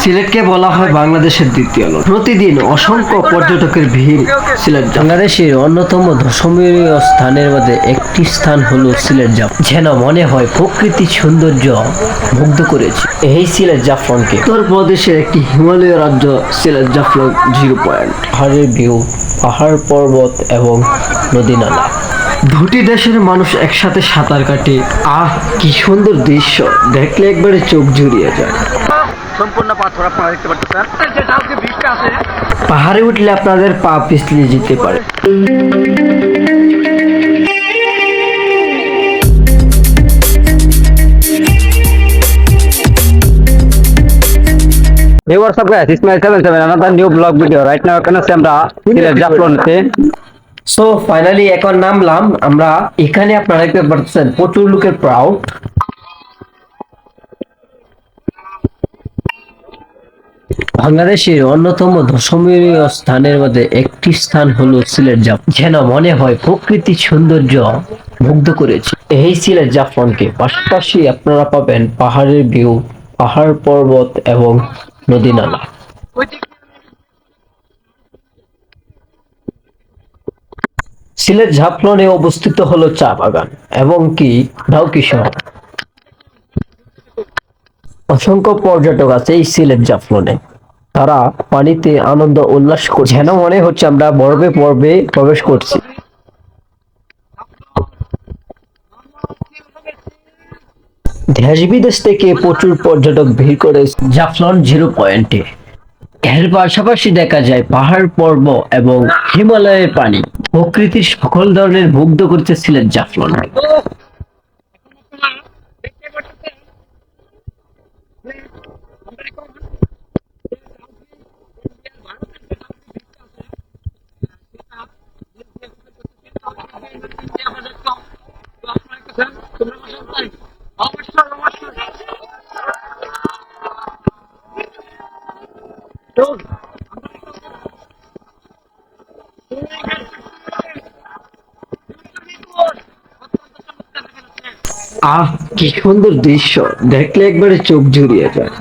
সিলেটকে বলা হয় বাংলাদেশের দ্বিতীয় লোক প্রতিদিন অসংখ্য পর্যটকের ভিড় সিলেট বাংলাদেশের অন্যতম দর্শনীয় স্থানের মধ্যে একটি স্থান হলো সিলেট জাফ। যেন মনে হয় প্রকৃতির সৌন্দর্য মুগ্ধ করেছে। এই সিলেট জাফলংকে উত্তর প্রদেশের একটি হিমালয় রাজ্য সিলেট জাফলং জিরো পয়েন্ট পাহাড়ের ভিউ পাহাড় পর্বত এবং নদী নালা। দুটি দেশের মানুষ একসাথে সাঁতার কাটে। আহ কি সুন্দর দৃশ্য। দেখলে একবারে চোখ জুড়িয়ে যায়। সম্পূর্ণ পাথর আপনারা দেখতে পাচ্ছেন পাহাড়ে উঠলে আপনাদের পা পিছলে যেতে পারে। Hey, what's up guys? It's my 77 another new vlog video. Right now জাফলনতে? সো ফাইনালি এখন নামলাম। আমরা এখানে আপনারা দেখতে পাচ্ছেন, প্রচুর লোকের প্রাউড বাংলাদেশের অন্যতম দশমীয় স্থানের মধ্যে একটি স্থান হলো সিলেট জাফ যেন মনে হয় প্রকৃতির সৌন্দর্য মুগ্ধ করেছে। এই সিলেট জাফলনকে পাশাপাশি আপনারা পাবেন পাহাড়ের ভিউ পাহাড় পর্বত এবং নদী নালা। সিলেট ঝাপলনে অবস্থিত হলো চা বাগান এবং কি ডাউকি শহর। অসংখ্য পর্যটক আছে এই সিলেট জাফলনে তারা পানিতে আনন্দ উল্লাস করছে। যেন মনে হচ্ছে আমরা পর্বে পর্বে প্রবেশ করছি। দেশ বিদেশ থেকে প্রচুর পর্যটক ভিড় করে জাফলন জিরো পয়েন্টে। এর পাশাপাশি দেখা যায় পাহাড় পর্ব এবং হিমালয়ের পানি। প্রকৃতির সকল ধরনের মুগ্ধ করতে সিলেট জাফলন অবশ্যই অবশ্যই আহ, কি সুন্দর দৃশ্য। দেখলে একবারে চোখ জুড়িয়ে যায়।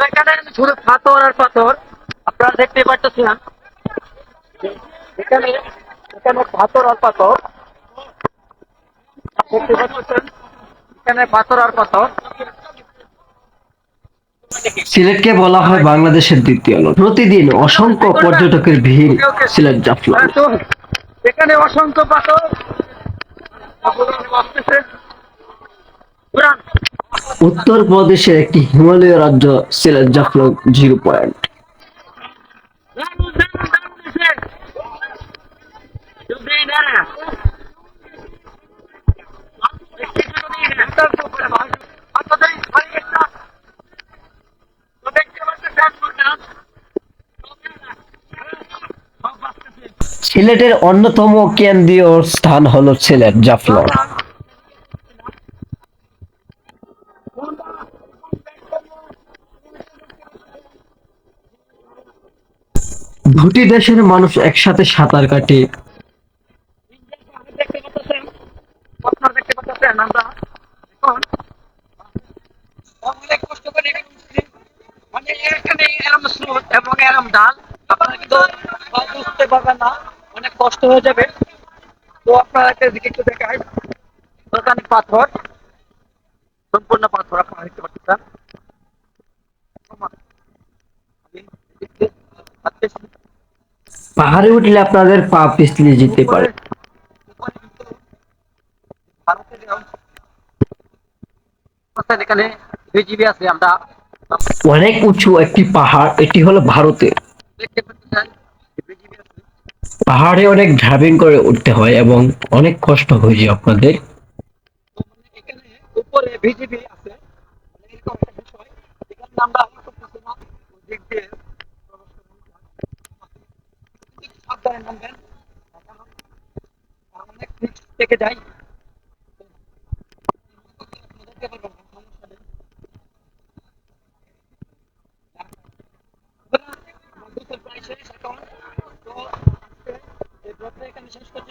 এখানে দেখতে এখানে এখানে পাথর আর পাথর। এখানে পাথর আর পাথর। সিলেটকে বলা হয় বাংলাদেশের দ্বিতীয় প্রতিদিন অসংখ্য পর্যটকের ভিড় সিলেট জাফলন হ্যাঁ, এখানে অসংখ্য পাথর। উত্তর প্রদেশের একটি হিমালয় রাজ্য সিলেট জাফলং জিরো পয়েন্ট। না, আপনাদের বাড়ি একটা তো দেখতে পাচ্ছেন না সব বাঁচতেছে। সিলেটের অন্যতম কেন্দ্রীয় স্থান হলো সিলেট জাফলং। দুটি দেশের মানুষ একসাথে সাঁতার কাটে দেখতে পাচ্ছেন আপনারা দেখতে পাচ্ছেন আমরা এখন অনেক কষ্ট করে এখানে উঠছি। মানে এখানে এরম স্রোত এবং এরম ডাল আপনারা কিন্তু সব বুঝতে পারবেন না অনেক কষ্ট হয়ে যাবে। তো আপনারা একটা দিকে একটু দেখাই ওখানে পাথর সম্পূর্ণ পাথর আপনারা দেখতে পাচ্ছেন। পাহাড়ে উঠলে আপনাদের পা পিছলে যেতে পারে। এখানে বিজিবি আছে আমরা অনেক উঁচু একটি পাহাড় এটি হলো ভারতের। দেখতে পাচ্ছেন বিজিবি আছে পাহাড়ে অনেক ড্রাইভিং করে উঠতে হয় এবং অনেক কষ্ট হয়ে যায় আপনাদের। উপরে ভিজিবি আছে। এখানে থেকে যাই দেখতে পারবেন না, সমস্যা নেই। শেষ করছি